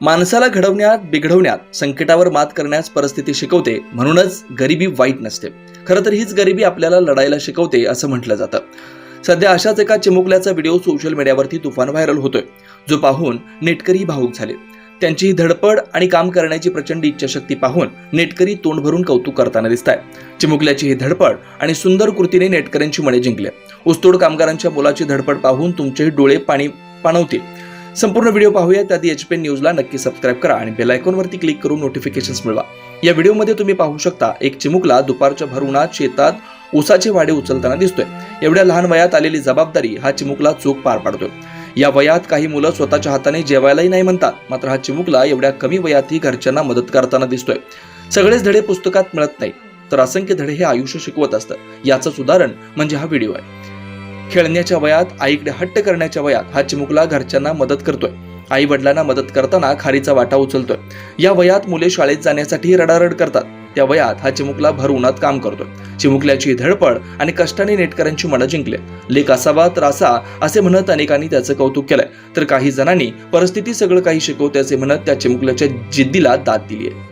माणसाला घडवण्यात बिघडवण्यात संकटावर मात करण्यास परिस्थिती शिकवते म्हणूनच गरिबी वाईट नसते. खरं तर हीच गरिबी आपल्याला लढायला शिकवते असं म्हटलं जातं. सध्या अशाच एका चिमुकल्याचा व्हिडिओ सोशल मीडियावरती तुफान व्हायरल होतोय जो पाहून नेटकरी भावूक झाले. त्यांची ही धडपड आणि काम करण्याची प्रचंड इच्छाशक्ती पाहून नेटकरी तोंड भरून कौतुक करताना दिसत आहे चिमुकल्याची ही धडपड आणि सुंदर कृतीने नेटकऱ्यांची मने जिंकले. ऊसतोड कामगारांच्या मुलाची धडपड पाहून तुमचेही डोळे पाणी पाणवतील. संपूर्ण व्हिडिओ पाहूया त्याआधी एच पी न्यूजला नक्की सबस्क्राईब करा आणि बेल आयकॉनवरती क्लिक करून नोटिफिकेशन्स मिळवा. या व्हिडिओमध्ये तुम्ही पाहू शकता एक चिमुकला दुपारच्या भर उन्हात शेतात ऊसाचे वाडे उचलताना दिसतोय. एवढ्या लहान वयात आलेली जबाबदारी हा चिमुकला चूक पार पाडतोय. या वयात काही मुलं स्वतःच्या हाताने जेवायलाही नाही म्हणतात मात्र हा चिमुकला एवढ्या कमी वयातही घरच्यांना मदत करताना दिसतोय. सगळेच धडे पुस्तकात मिळत नाही तर असंख्य धडे हे आयुष्य शिकवत असतं. याचंच उदाहरण म्हणजे हा व्हिडिओ आहे. खेळण्याच्या वयात आईकडे हट्ट करण्याच्या वयात हा चिमुकला घरच्यांना मदत करतोय. आई वडिलांना मदत करताना खारीचा वाटा उचलतोय. या वयात मुले शाळेत जाण्यासाठी रडारड करतात. त्या वयात हा चिमुकला भर उन्हात काम करतोय. चिमुकल्याची धडपड आणि कष्टाने नेटकऱ्यांची मनं जिंकले. लेख असावा तर असा असे म्हणत अनेकांनी त्याचं कौतुक केलंय. तर काही जणांनी परिस्थिती सगळं काही शिकवते असे म्हणत त्या चिमुकल्याच्या जिद्दीला दाद दिली आहे